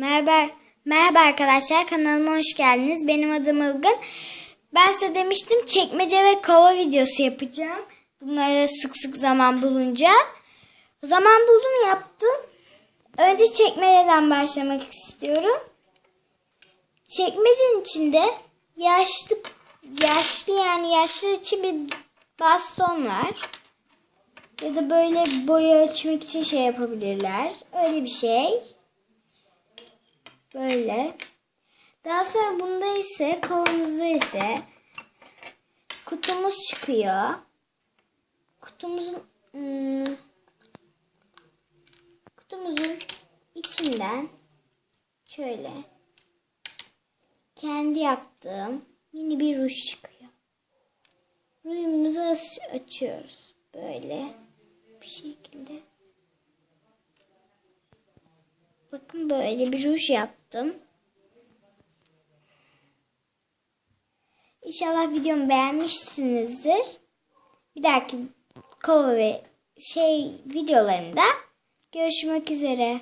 Merhaba, merhaba arkadaşlar kanalıma hoş geldiniz. Benim adım Ilgın. Ben size demiştim çekmece ve kova videosu yapacağım. Bunlara sık sık zaman bulunca. Zaman buldum yaptım. Önce çekmeceden başlamak istiyorum. Çekmecenin içinde yaşlı yaşlı yani yaşlı için bir baston var. Ya da böyle boy ölçmek için şey yapabilirler. Öyle bir şey. Böyle. Daha sonra bunda ise kovamızda ise kutumuz çıkıyor. Kutumuzun hmm, kutumuzun içinden şöyle kendi yaptığım mini bir ruj çıkıyor. Rujumuzu aç- açıyoruz böyle bir şekilde. Bakın böyle bir ruj yaptım. İnşallah videomu beğenmişsinizdir. Bir dahaki kova ve şey videolarımda görüşmek üzere.